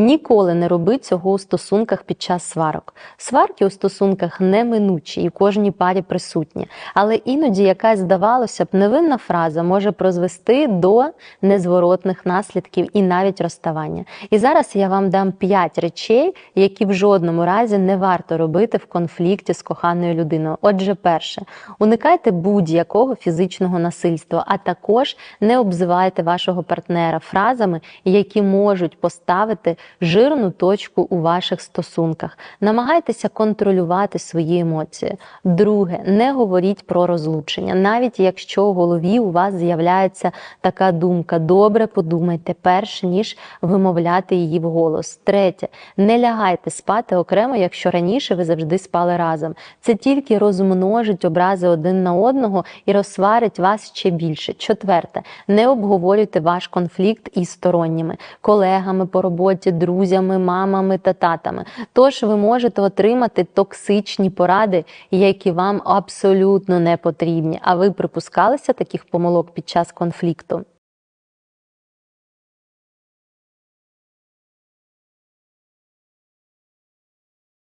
Ніколи не роби цього у стосунках під час сварок. Сварки у стосунках неминучі і в кожній парі присутні. Але іноді якась, здавалося б, невинна фраза може призвести до незворотних наслідків і навіть розставання. І зараз я вам дам 5 речей, які в жодному разі не варто робити в конфлікті з коханою людиною. Отже, перше, уникайте будь-якого фізичного насильства, а також не обзивайте вашого партнера фразами, які можуть поставити жирну точку у ваших стосунках. Намагайтеся контролювати свої емоції. Друге, не говоріть про розлучення, навіть якщо в голові у вас з'являється така думка. Добре подумайте, перш ніж вимовляти її вголос. Третє, не лягайте спати окремо, якщо раніше ви завжди спали разом. Це тільки розмножить образи один на одного і розсварить вас ще більше. Четверте, не обговорюйте ваш конфлікт із сторонніми, колегами по роботі, друзями, мамами та татами. Тож ви можете отримати токсичні поради, які вам абсолютно не потрібні. А ви припускалися таких помилок під час конфлікту?